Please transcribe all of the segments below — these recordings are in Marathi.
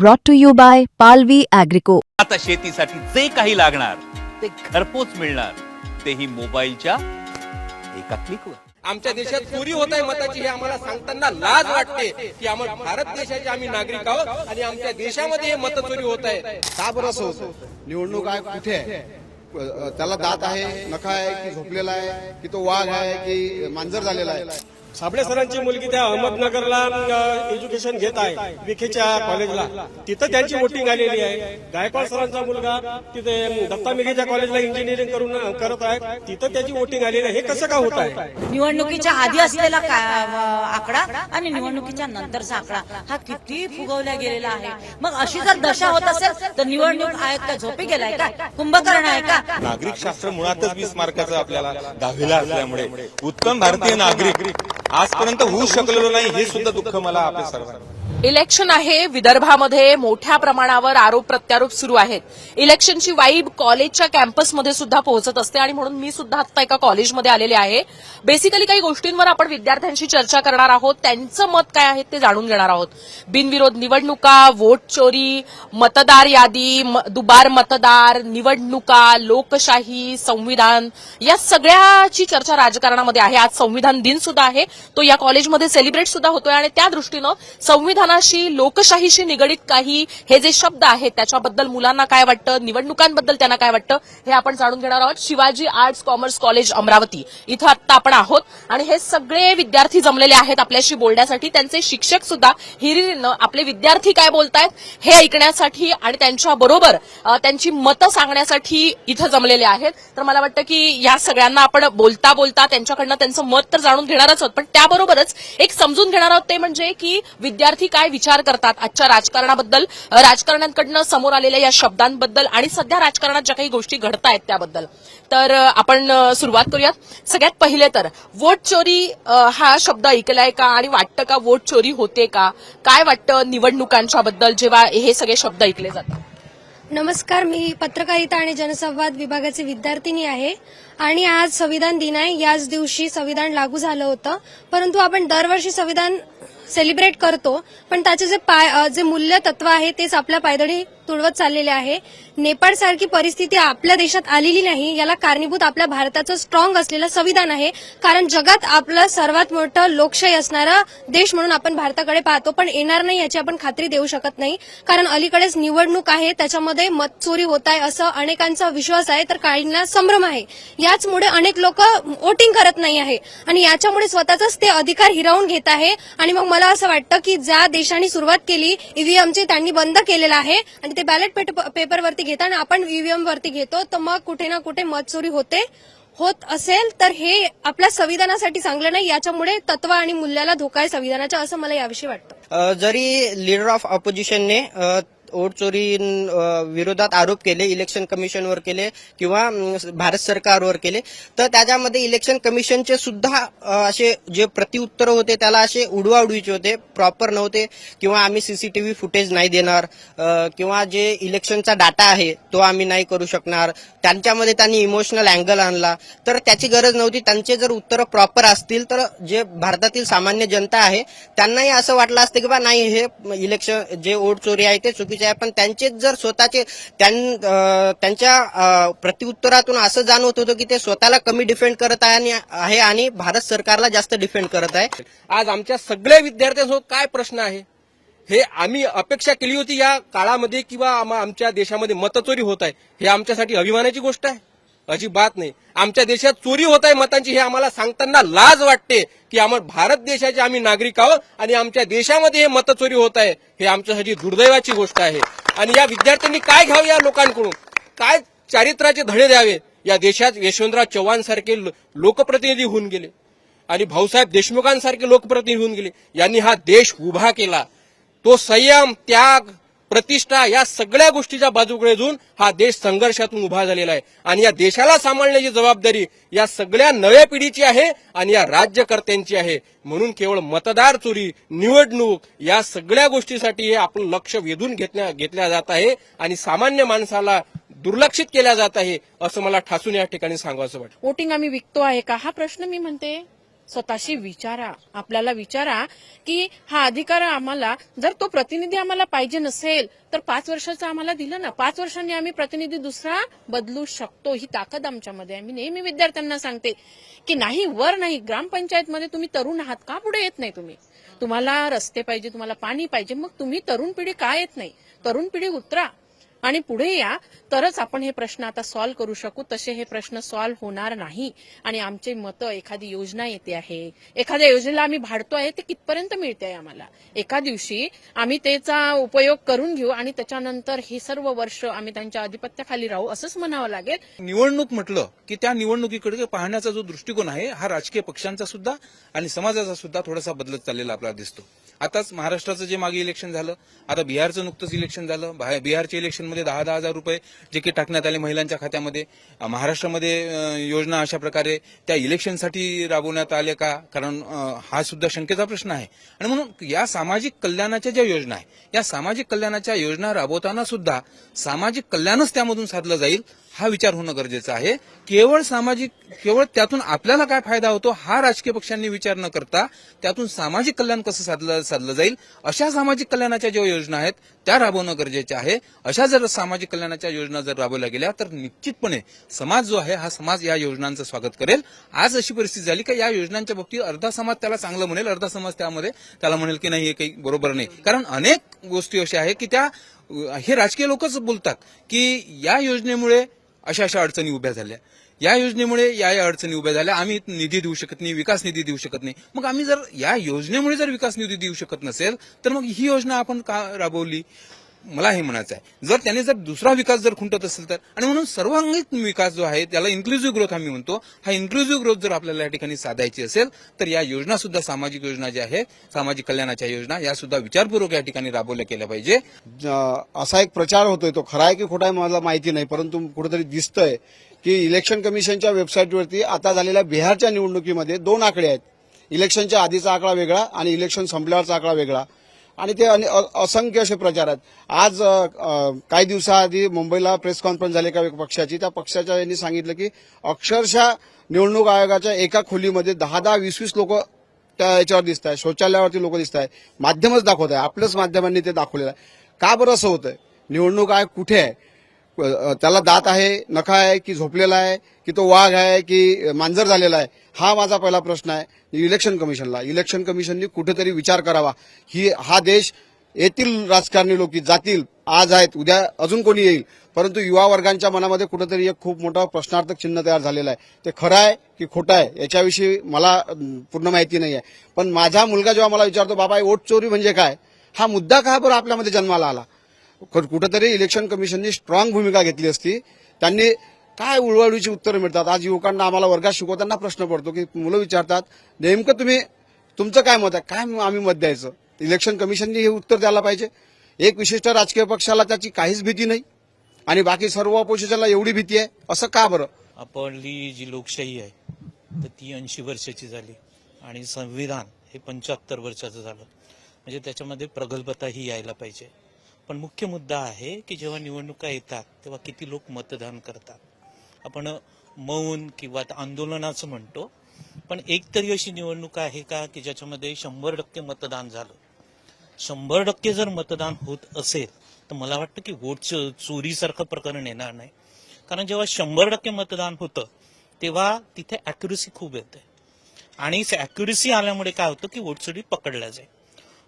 brought to you by Palvi Agrico. आता शेतीसाठी जे काही लागणार ते घरपोच मिळणार. तेही मोबाईलच्या एका क्लिकवर आमच्या देशात चोरी होत आहे मताची हे आम्हाला सांगताना लाज वाटते की आम्हाला भारत देशाचे आम्ही नागरिक आहोत आणि आमच्या देशामध्ये हे मत चोरी होत आहे. का बरं असं होतं? निवडणूक आहे कुठे आहे? त्याला दात आहे नखा आहे की झोपलेला आहे की तो वाघ आहे की मांजर झालेला आहे? साबळे सरांची मुलगी त्या अहमदनगरला एज्युकेशन घेत आहे विखेच्या कॉलेजला तिथं त्यांची वोटिंग आलेली आहे. गायकवाड सरांचा मुलगा तिथे दत्ता मेघेच्या कॉलेजला इंजिनिअरिंग करून करत आहे. तिथं त्याची वोटिंग आलेली आहे. हे कसं का होत आहे? निवडणुकीच्या आधी असलेला आकडा आणि निवडणुकीच्या नंतरचा आकडा हा किती फुगवला गेलेला आहे. मग अशी जर दशा होत असेल तर निवडणूक आयोग का झोपी गेलाय का? कुंभकर्ण आहे का? नागरिक शास्त्र मुळातच वीस मार्काचं आपल्याला दहावीला असल्यामुळे उत्तम भारतीय नागरिक आजपर्यंत होऊ शकलेलो नाही हे सुद्धा दुःख मला आपल्या सर्वांना. इलेक्शन आहे. विदर्भामध्ये मोठ्या प्रमाणावर आरोप प्रत्यारोप सुरू आहेत. इलेक्शनची वाईब कॉलेजच्या कॅम्पसमध्ये सुद्धा पोहोचत असते आणि म्हणून मी सुद्धा आता एका कॉलेजमध्ये आलेले आहे. बेसिकली काही गोष्टींवर आपण विद्यार्थ्यांशी चर्चा करणार आहोत. त्यांचं मत काय आहे ते जाणून घेणार आहोत. बिनविरोध निवडणुका वोट चोरी मतदार यादी म- दुबार मतदार निवडणुका लोकशाही संविधान या सगळ्याची चर्चा राजकारणामध्ये आहे. आज संविधान दिन सुद्धा आहे. तो या कॉलेजमध्ये सेलिब्रेट सुद्धा होतोय आणि त्या दृष्टीनं संविधान संविधानाशी लोकशाहीशी निगडीत काही हे जे शब्द आहेत त्याच्याबद्दल मुलांना काय वाटतं निवडणुकांबद्दल त्यांना काय वाटतं हे आपण जाणून घेणार आहोत. Shivaji arts commerce college Amravati. इथं आत्ता आपण आहोत. आणि हे सगळे विद्यार्थी जमलेले आहेत आपल्याशी बोलण्यासाठी. त्यांचे शिक्षक सुद्धा हिरिरीनं आपले विद्यार्थी काय बोलतायत हे ऐकण्यासाठी आणि त्यांच्या बरोबर त्यांची मतं सांगण्यासाठी इथं जमलेले आहेत. तर मला वाटतं की या सगळ्यांना आपण बोलता बोलता त्यांच्याकडनं त्यांचं मत तर जाणून घेणारच आहोत. पण त्याबरोबरच एक समजून घेणार आहोत ते म्हणजे की विद्यार्थी काय विचार करतात आजच्या राजकारणाबद्दल? राजकारण्यांकडनं समोर आलेल्या या शब्दांबद्दल आणि सध्या राजकारणात ज्या काही गोष्टी घडत आहेत त्याबद्दल. तर आपण सुरुवात करूयात. सगळ्यात पहिले तर वोट चोरी हा शब्द ऐकलाय का आणि वाटतं का वोट चोरी होते का? काय वाटतं निवडणुकांच्या बद्दल जेव्हा हे सगळे शब्द ऐकले जातात? नमस्कार मी पत्रकारिता आणि जनसंवाद विभागाची विद्यार्थिनी आहे आणि आज संविधान दिन आहे. याच दिवशी संविधान लागू झालं होतं. परंतु आपण दरवर्षी संविधान सेलिब्रेट करतो. पण त्याचे जे पाय जे मूल्य तत्व आहे तेच आपल्या पायदळी तुडवत चाललेले आहे. नेपाळ सारखी परिस्थिती आपल्या देशात आलेली नाही. याला कारणीभूत आपल्या भारताचं स्ट्रॉंग असलेलं संविधान आहे. कारण जगात आपलं सर्वात मोठं लोकशाही असणारा देश म्हणून आपण भारताकडे पाहतो. पण येणार नाही याची आपण खात्री देऊ शकत नाही. कारण अलीकडेच निवडणूक आहे. त्याच्यामध्ये मतचोरी होत आहे असं अनेकांचा विश्वास आहे. तर काहींना संभ्रम आहे. याचमुळे अनेक लोक वोटिंग करत नाही आहे. आणि याच्यामुळे स्वतःचाच ते अधिकार हिरावून घेत आहे. आणि मग मला असं वाटतं की ज्या देशांनी सुरुवात केली ईव्हीएमची त्यांनी बंद केलेलं आहे. आणि ते बॅलेट पेपरवरती घेताना आपण ईव्हीएम वरती घेतो तर मग कुठे ना कुठे मतचोरी होते होत असेल तर हे आपल्या संविधानासाठी चांगलं नाही याच्यामुळे तत्व आणि मूल्याला धोका आहे संविधानाच्या असं मला याविषयी वाटतं. जरी लीडर ऑफ ऑपोजिशनने वोट चोरी विरोधात आरोप केले इलेक्शन कमिशनवर केले किंवा भारत सरकारवर केले. तर त्याच्यामध्ये इलेक्शन कमिशनचे सुद्धा असे जे प्रतिउत्तर होते त्याला असे उडवाउडवीचे होते प्रॉपर नव्हते किंवा आम्ही सीसीटीव्ही फुटेज नाही देणार किंवा जे इलेक्शनचा डाटा आहे तो आम्ही नाही करू शकणार. त्यांच्यामध्ये त्यांनी इमोशनल अँगल आणला. तर त्याची गरज नव्हती. त्यांचे जर उत्तरं प्रॉपर असतील तर जे भारतातील सामान्य जनता आहे त्यांनाही असं वाटलं असतं की बा नाही हे इलेक्शन जे वोट चोरी आहे ते चुकीचे आहे. पण त्यांचेच जर स्वतःचे त्यां- त्यांच्या प्रत्युत्तरातून असं जाणवत होतं की ते स्वतःला कमी डिफेंड करत आहे आणि- आहे आणि भारत सरकारला जास्त डिफेंड करत आहे. आज आमच्या सगळ्या विद्यार्थ्यांसोबत काय प्रश्न आहे? हे आम्ही अपेक्षा केली होती या काळामध्ये किंवा आमच्या देशामध्ये मतचोरी होत आहे. हे आमच्यासाठी अभिमानाची गोष्ट आहे. अजिबात नाही. आमच्या देशात चोरी होत आहे मतांची हे आम्हाला सांगताना लाज वाटते की आम्हाला भारत देशाचे आम्ही नागरिक आहोत आणि आमच्या देशामध्ये हे मतचोरी होत आहे. हे आमच्यासाठी दुर्दैवाची गोष्ट आहे. आणि या विद्यार्थ्यांनी काय घ्यावं या लोकांकडून? काय चारित्र्याचे धडे द्यावे? या देशात यशवंतराव चव्हाण सारखे लोकप्रतिनिधी होऊन गेले. आणि भाऊसाहेब देशमुखांसारखे लोकप्रतिनिधी होऊन गेले. यांनी हा देश उभा केला. तो संयम त्याग प्रतिष्ठा या सगळ्या गोष्टीच्या बाजूकडे जाऊन हा देश संघर्षातून उभा झालेला आहे. आणि या देशाला सांभाळण्याची जबाबदारी या सगळ्या नव्या पिढीची आहे आणि या राज्यकर्त्यांची आहे. म्हणून केवळ मतदार चोरी निवडणूक या सगळ्या गोष्टीसाठी हे आपलं लक्ष वेधून घेतल्या घेतल्या जात आहे आणि सामान्य माणसाला दुर्लक्षित केल्या जात आहे असं मला ठासून या ठिकाणी सांगायचं वाटतं. वोटिंग आम्ही विकतो आहे का? हा प्रश्न मी म्हणते. स्वतःशी विचारा. आपल्याला विचारा की हा अधिकार आम्हाला जर तो प्रतिनिधी आम्हाला पाहिजे नसेल तर पाच वर्षाचं आम्हाला दिलं ना. पाच वर्षांनी आम्ही प्रतिनिधी दुसरा बदलू शकतो. ही ताकद आमच्यामध्ये आहे. मी नेहमी विद्यार्थ्यांना सांगते की नाही वर नाही. ग्रामपंचायतमध्ये तुम्ही तरुण आहात. का पुढे येत नाही तुम्ही? तुम्हाला रस्ते पाहिजे तुम्हाला पाणी पाहिजे. मग तुम्ही तरुण पिढी का येत नाही? तरुण पिढी उतरा. आणि पुढे या तरच आपण हे प्रश्न आता सॉल्व्ह करू शकू. तसे हे प्रश्न सॉल्व्ह होणार नाही. आणि आमचे मतं एखादी योजना येते आहे. एखाद्या योजनेला आम्ही भाडतो आहे ते कितपर्यंत मिळते आहे आम्हाला? एका दिवशी आम्ही त्याचा उपयोग करून घेऊ आणि त्याच्यानंतर हे सर्व वर्ष आम्ही त्यांच्या अधिपत्याखाली राहू असंच म्हणावं लागेल. निवडणूक म्हटलं की त्या निवडणुकीकडे पाहण्याचा जो दृष्टिकोन आहे हा राजकीय पक्षांचा सुद्धा आणि समाजाचा सुद्धा थोडासा बदलत चाललेला आपल्याला दिसतो. आताच महाराष्ट्राचं जे मागे इलेक्शन झालं आता बिहारचं नुकतंच इलेक्शन झालं बिहारचे इलेक्शन इलेक्शनमध्ये दहा दहा हजार रुपये जे की टाकण्यात आले महिलांच्या खात्यामध्ये. महाराष्ट्रामध्ये योजना अशा प्रकारे त्या इलेक्शनसाठी राबवण्यात आल्या का? कारण हा सुद्धा शंकेचा प्रश्न आहे. आणि म्हणून या सामाजिक कल्याणाच्या ज्या योजना आहे या सामाजिक कल्याणाच्या योजना राबवताना सुद्धा सामाजिक कल्याणच त्यामधून साधलं जाईल. हा विचार होणं गरजेचं आहे. केवळ सामाजिक केवळ त्यातून आपल्याला काय फायदा होतो हा राजकीय पक्षांनी विचार न करता त्यातून सामाजिक कल्याण कसं साधलं साधलं जाईल? अशा सामाजिक कल्याणाच्या ज्या योजना आहेत त्या राबवणं गरजेचं आहे. अशा जर सामाजिक कल्याणाच्या योजना जर राबवल्या गेल्या तर निश्चितपणे समाज जो आहे हा समाज या योजनांचं स्वागत करेल. आज अशी परिस्थिती झाली की या योजनांच्या बाबतीत अर्धा समाज त्याला चांगलं म्हणेल अर्धा समाज त्यामध्ये त्याला म्हणेल की नाही हे काही बरोबर नाही. कारण अनेक गोष्टी अशा आहे की त्या हे राजकीय लोकच बोलतात की या योजनेमुळे अशा अशा अडचणी उभ्या झाल्या. या योजनेमुळे या या अडचणी उभ्या झाल्या. आम्ही निधी देऊ शकत नाही विकास निधी देऊ शकत नाही. मग आम्ही जर या योजनेमुळे जर विकास निधी देऊ शकत नसेल तर मग ही योजना आपण का राबवली? मला हे म्हणायचं आहे. जर त्याने जर दुसरा विकास जर खुंटत असेल तर आणि म्हणून सर्वांगीण विकास जो आहे त्याला इन्क्लुझिव्ह ग्रोथ आम्ही म्हणतो हा इन्क्लुझिव्ह ग्रोथ जर आपल्याला या ठिकाणी साधायची असेल तर या योजना सुद्धा सामाजिक योजना ज्या आहेत सामाजिक कल्याणाच्या योजना या सुद्धा विचारपूर्वक या ठिकाणी राबवल्या केल्या पाहिजे. असा एक प्रचार होतोय तो. खरा आहे की खोटा आहे मला माहिती नाही परंतु कुठेतरी दिसतंय की इलेक्शन कमिशनच्या वेबसाईटवरती आता झालेल्या बिहारच्या निवडणुकीमध्ये दोन आकडे आहेत. इलेक्शनच्या आधीचा आकडा वेगळा आणि इलेक्शन संपल्यावरचा आकडा वेगळा. आणि ते अ- असंख्य असे प्रचार आहेत. आज काही दिवसाआधी मुंबईला प्रेस कॉन्फरन्स झाली एका पक्षाची. त्या पक्षाच्या यांनी सांगितलं की अक्षरशः निवडणूक आयोगाच्या एका खोलीमध्ये दहा दहा वीस वीस लोक त्या याच्यावर दिसत आहे शौचालयावरती लोक दिसत आहे माध्यमच दाखवत आहे आपल्याच माध्यमांनी ते दाखवलेलं आहे. का बरं असं होतंय? निवडणूक आयोग कुठे आहे? त्याला दात आहे नखा आहे की झोपलेला आहे की तो वाघ आहे की मांजर झालेला आहे हा माझा पहिला प्रश्न आहे. इलेक्शन कमिशनला इलेक्शन कमिशननी कुठेतरी विचार करावा. ही हा देश येथील राजकारणी लोक जातील आज आहेत उद्या अजून कोणी येईल. परंतु युवा वर्गांच्या मनामध्ये कुठेतरी एक खूप मोठा प्रश्नार्थक चिन्ह तयार झालेला आहे. ते खरं आहे की खोटं आहे याच्याविषयी मला पूर्ण माहिती नाही आहे. पण माझा मुलगा जेव्हा मला विचारतो बाबा वोट चोरी म्हणजे काय? हा मुद्दा का बरं आपल्यामध्ये जन्माला आला? कुठेतरी इलेक्शन कमिशननी स्ट्रॉंग भूमिका घेतली असती. त्यांनी काय उळवळीची उत्तरं मिळतात? आज युवकांना आम्हाला वर्गात शिकवताना प्रश्न पडतो की मुलं विचारतात नेमकं तुम्ही तुमचं काय मत आहे? काय आम्ही मत द्यायचं? इलेक्शन कमिशननी हे उत्तर द्यायला पाहिजे. एक विशिष्ट राजकीय पक्षाला त्याची काहीच भीती नाही आणि बाकी सर्व अपोजिशनला एवढी भीती आहे. असं का बरं? आपली जी लोकशाही आहे तर ती ऐंशी वर्षाची झाली आणि संविधान हे पंच्याहत्तर वर्षाचं झालं. म्हणजे त्याच्यामध्ये प्रगल्भता ही यायला पाहिजे. पण मुख्य मुद्दा आहे की जेव्हा निवडणुका येतात तेव्हा किती लोक मतदान करतात. आपण मौन किंवा आंदोलनाचं म्हणतो पण एक तरी अशी निवडणूक आहे का की ज्याच्यामध्ये शंभर टक्के मतदान झालं? शंभर टक्के जर मतदान होत असेल तर मला वाटतं की वोट चोरीसारखं प्रकरण येणार नाही. कारण जेव्हा शंभर टक्के मतदान होतं तेव्हा तिथे अॅक्युरेसी खूप येते. आणि अॅक्युरेसी आल्यामुळे काय होतं की वोट चोरी पकडल्या जाईल.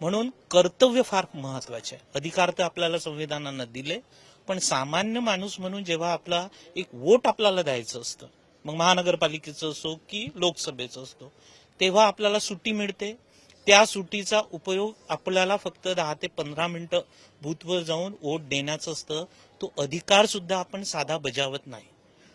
म्हणून कर्तव्य फार महत्त्वाचे आहे. अधिकार तर आपल्याला संविधानानं दिले पण सामान्य माणूस म्हणून जेव्हा आपला एक वोट आपल्याला द्यायचं असतं मग महानगरपालिकेचं असो की लोकसभेचं असतो तेव्हा आपल्याला सुट्टी मिळते. त्या सुट्टीचा उपयोग आपल्याला फक्त दहा ते पंधरा मिनिटं बूथवर जाऊन वोट देण्याचं असतं. तो अधिकार सुद्धा आपण साधा बजावत नाही.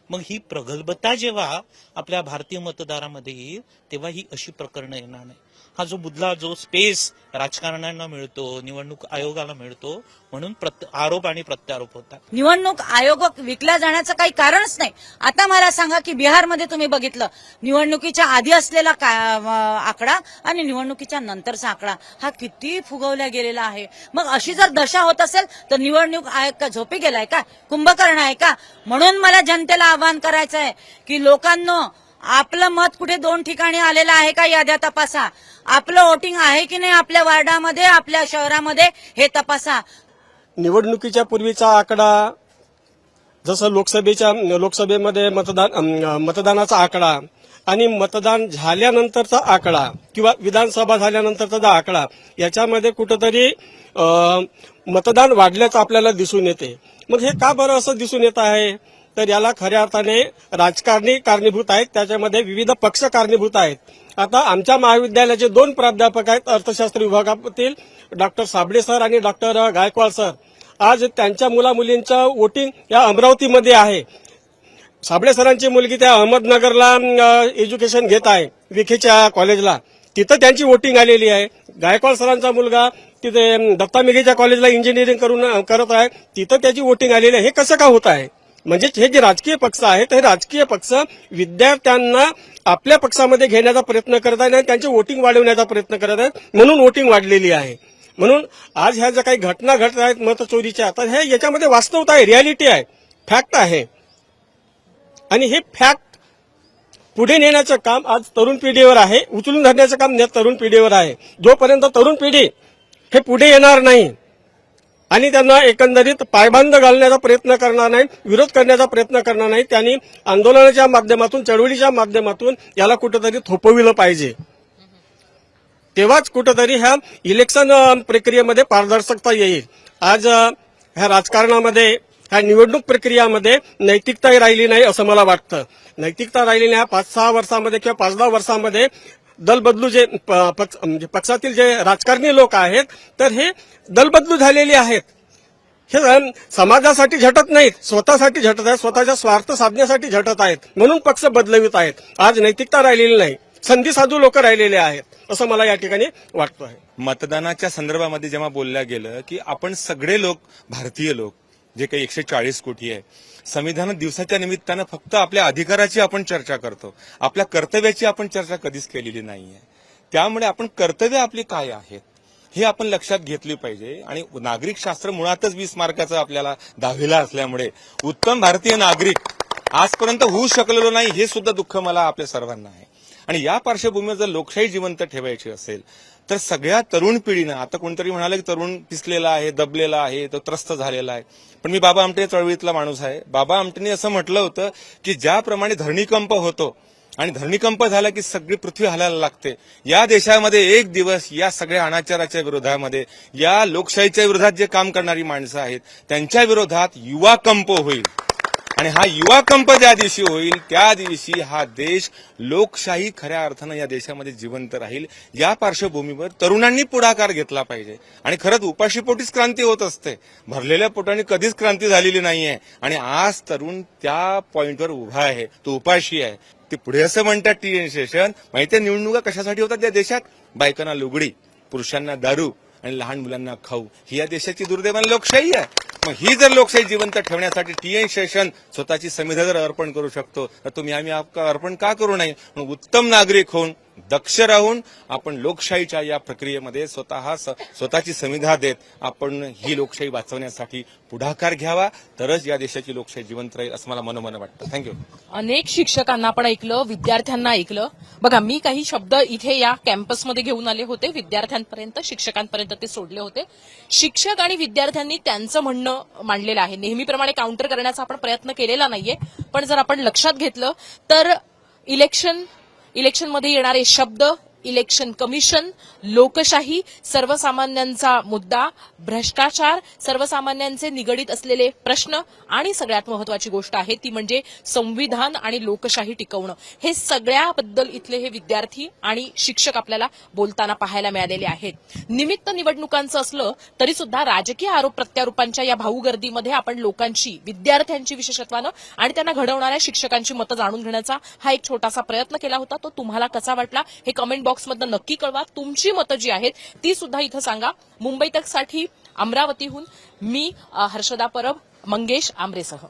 मग ही प्रगल्भता जेव्हा आपल्या भारतीय मतदारामध्ये येईल तेव्हा ही अशी प्रकरणं येणार नाही हा जो बुधला जो स्पेस राजकारण्यांना मिळतो निवडणूक आयोगाला मिळतो म्हणून आरोप आणि प्रत्यारोप होतात. निवडणूक आयोग विकला जाण्याचं काही कारणच नाही. आता मला सांगा की बिहारमध्ये तुम्ही बघितलं निवडणुकीच्या आधी असलेला का- आकडा आणि निवडणुकीच्या नंतरचा आकडा हा किती फुगवला गेलेला आहे. मग अशी जर दशा होत असेल तर निवडणूक आयोग का झोपी गेलाय का? कुंभकर्ण आहे का? म्हणून मला जनतेला आवाहन करायचं आहे की लोकांना आपलं मत कुठे दोन ठिकाणी आलेलं आहे का याद्या तपासा. आपलं वोटिंग आहे की नाही आपल्या वार्डामध्ये आपल्या शहरामध्ये हे तपासा. निवडणुकीच्या पूर्वीचा आकडा जसं लोकसभेच्या लोकसभेमध्ये मतदान अं, मतदानाचा आकडा आणि मतदान झाल्यानंतरचा आकडा किंवा विधानसभा झाल्यानंतरचा जो आकडा याच्यामध्ये कुठंतरी अं, मतदान वाढल्याचं आपल्याला दिसून येते. मग हे का बरं असं दिसून येत आहे? तर याला खऱ्या अर्थाने राजकारणी कारणीभूत आहेत. त्याच्यामध्ये विविध पक्ष कारणीभूत आहेत. आता आमच्या महाविद्यालयाचे दोन प्राध्यापक आहेत अर्थशास्त्र विभागातील डॉक्टर साबळे सर आणि डॉक्टर गायकवाड सर. आज त्यांच्या मुला मुलींचं वोटिंग या अमरावतीमध्ये आहे. साबळे सरांची मुलगी त्या अहमदनगरला एज्युकेशन घेत आहे विखेच्या कॉलेजला तिथं त्यांची वोटिंग आलेली आहे. गायकवाड सरांचा मुलगा तिथे दत्ता मेघेच्या कॉलेजला इंजिनिअरिंग करून करत आहे. तिथं त्याची वोटिंग आलेली आहे. हे कसं का होत आहे? म्हणजेच हे जे राजकीय पक्ष आहेत हे राजकीय पक्ष विद्यार्थ्यांना आपल्या पक्षामध्ये घेण्याचा प्रयत्न करत आहेत आणि त्यांची वोटिंग वाढवण्याचा प्रयत्न करत आहेत. म्हणून वोटिंग वाढलेली आहे. म्हणून आज ह्या ज्या काही घटना घडत आहेत मतचोरीच्या तर हे याच्यामध्ये वास्तवता आहे रियालिटी आहे. फॅक्ट आहे. आणि हे फॅक्ट पुढे नेण्याचं काम आज तरुण पिढीवर आहे. उचलून धरण्याचं काम तरुण पिढीवर आहे. जोपर्यंत तरुण पिढी हे पुढे येणार नाही आणि त्यांना एकंदरीत पायबंद घालण्याचा प्रयत्न करणार नाही विरोध करण्याचा प्रयत्न करणार नाही त्यांनी आंदोलनाच्या माध्यमातून चळवळीच्या माध्यमातून याला कुठंतरी थोपविलं पाहिजे. तेव्हाच कुठंतरी ह्या इलेक्शन प्रक्रियेमध्ये पारदर्शकता येईल. आज ह्या राजकारणामध्ये ह्या निवडणूक प्रक्रियामध्ये नैतिकता राहिली नाही असं मला वाटतं. नैतिकता राहिली नाही. पाच सहा वर्षामध्ये किंवा पाच दहा वर्षामध्ये दलबदलू जे प- पक्ष म्हणजे पक्षातील जे राजकारणी लोक आहेत तर हे दलबदलू झालेले आहेत. हे समाजासाठी झटत नाहीत स्वतःसाठी झटत आहेत स्वतःच्या स्वार्थ साधण्यासाठी झटत आहेत म्हणून पक्ष बदलवित आहेत. आज नैतिकता राहिलेली नाही संधी साधू लोक राहिलेले आहेत असं मला या ठिकाणी वाटतं आहे मतदानाच्या संदर्भामध्ये जेव्हा बोलल्या गेलं की आपण सगळे लोक भारतीय लोक जे काही एकशे चाळीस कोटी आहे संविधान दिवसाच्या निमित्तानं फक्त आपल्या अधिकाराची आपण चर्चा करतो. आपल्या कर्तव्याची आपण चर्चा कधीच केलेली नाहीये. त्यामुळे आपण कर्तव्य आपली काय आहेत हे आपण लक्षात घेतली पाहिजे. आणि नागरिक शास्त्र मुळातच वीस मार्काचं आपल्याला दहावीला असल्यामुळे उत्तम भारतीय नागरिक आजपर्यंत होऊ शकलेलो नाही हे सुद्धा दुःख मला आपल्या सर्वांना आहे. आणि या पार्श्वभूमीवर जर लोकशाही जिवंत ठेवायची असेल तर सगळ्या तरुण पिढीनं आता कोणतरी म्हणाले की तरुण पिसलेला आहे दबलेला आहे तो त्रस्त झालेला आहे. पण मी बाबा आमटे चळवळीतला माणूस आहे. बाबा आमटेने असं म्हटलं होतं की ज्याप्रमाणे धरणीकंप होतो आणि धरणीकंप झाला की सगळी पृथ्वी हलायला लागते. या देशामध्ये एक दिवस या सगळ्या अनाचाराच्या विरोधामध्ये या लोकशाहीच्या विरोधात जे काम करणारी माणसं आहेत त्यांच्या विरोधात युवा कंप होईल. आणि हा युवा कंप ज्या दिवशी होईल त्या दिवशी हा देश लोकशाही खऱ्या अर्थानं या देशामध्ये जिवंत राहील. या पार्श्वभूमीवर तरुणांनी पुढाकार घेतला पाहिजे. आणि खरंच उपाशीपोटीच क्रांती होत असते. भरलेल्या पोटाने कधीच क्रांती झालेली नाहीये. आणि आज तरुण त्या पॉईंटवर उभा आहे. तो उपाशी आहे. ते पुढे असं म्हणतात टी एन शेषन माहिती निवडणुका कशासाठी होतात या देशात? बायकांना लुगडी पुरुषांना दारू आणि लहान मुलांना खाऊ. ही या देशाची दुर्दैवान लोकशाही आहे. मग ही जर लोकशाही जिवंत ठेवण्यासाठी टी एन शेषन स्वतःची संविधान जर अर्पण करू शकतो तर तुम्ही आम्ही आपका अर्पण का करू नये? उत्तम नागरिक होऊन दक्ष राहून आपण लोकशाहीच्या या प्रक्रियेमध्ये स्वतः स- स्वतःची संविधा देत आपण ही लोकशाही वाचवण्यासाठी पुढाकार घ्यावा. तरच या देशाची लोकशाही जिवंत राहील असं मला मनोमन वाटतं. थँक्यू अनेक शिक्षकांना आपण ऐकलं विद्यार्थ्यांना ऐकलं. बघा मी काही शब्द इथे या कॅम्पसमध्ये घेऊन आले होते. विद्यार्थ्यांपर्यंत शिक्षकांपर्यंत ते सोडले होते. शिक्षक आणि विद्यार्थ्यांनी त्यांचं म्हणणं मांडलेलं आहे. नेहमीप्रमाणे काउंटर करण्याचा आपण प्रयत्न केलेला नाहीये. पण जर आपण लक्षात घेतलं तर इलेक्शन इलेक्शनमध्ये येणारे शब्द इलेक्शन कमिशन लोकशाही सर्वसामान्यांचा मुद्दा भ्रष्टाचार सर्वसामान्यांचे निगडीत असलेले प्रश्न आणि सगळ्यात महत्वाची गोष्ट आहे ती म्हणजे संविधान आणि लोकशाही टिकवणं. हे सगळ्याबद्दल इथले हे विद्यार्थी आणि शिक्षक आपल्याला बोलताना पाहायला मिळालेले आहेत. निमित्त निवडणुकांचं असलं तरी सुद्धा राजकीय आरोप प्रत्यारोपांच्या या भाऊगर्दीमध्ये आपण लोकांची विद्यार्थ्यांची विशेषत्वानं आणि त्यांना घडवणाऱ्या शिक्षकांची मतं जाणून घेण्याचा हा एक छोटासा प्रयत्न केला होता. तो तुम्हाला कसा वाटला हे कमेंट बॉक्समधनं नक्की कळवा. तुमची मतं जी आहेत ती सुद्धा इथं सांगा. मुंबई तकसाठी अमरावतीहून मी हर्षदा परब मंगेश आमरेसह